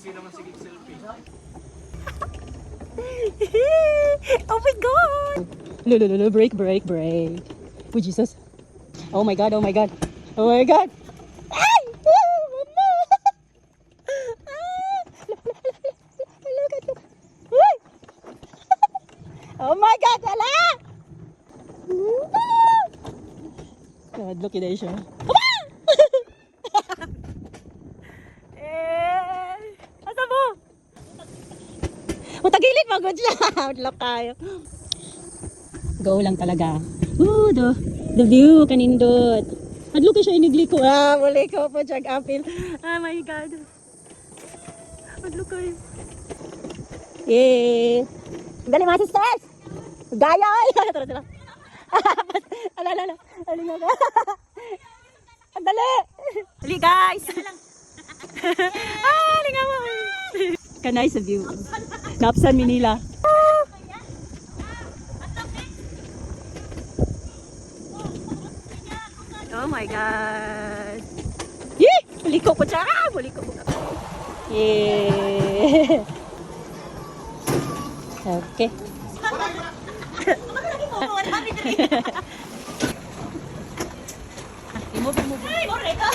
Easy naman sige selfie. oh my god! No, no, no, no, break, break, break. Oh, Jesus. Oh my god, oh my god. Oh my god. Ay! Oh, mama! Ah! Look at, look. Uy! Oh my god, wala! God, look at siya. eh, asa mo? Matagilid, magod siya. Outlook tayo. Go lang talaga. Ooh, the, the view, kanindot. Adlo ka siya inigli ko. Ah, muli ko po, jag apil. Oh my God. Adlo kayo. Yay! Dali mga sisters! Gaya! Ay, tara, tara. ala, ala, ala. Ali nga dali! Ali, guys! ah, ali nga mo. Kanay sa view. Napsan, Manila. Oh my God. Yee! Buliko ko siya! Ah, Buliko ko. Yee! Okay. Imove, imove. Ay, borrega!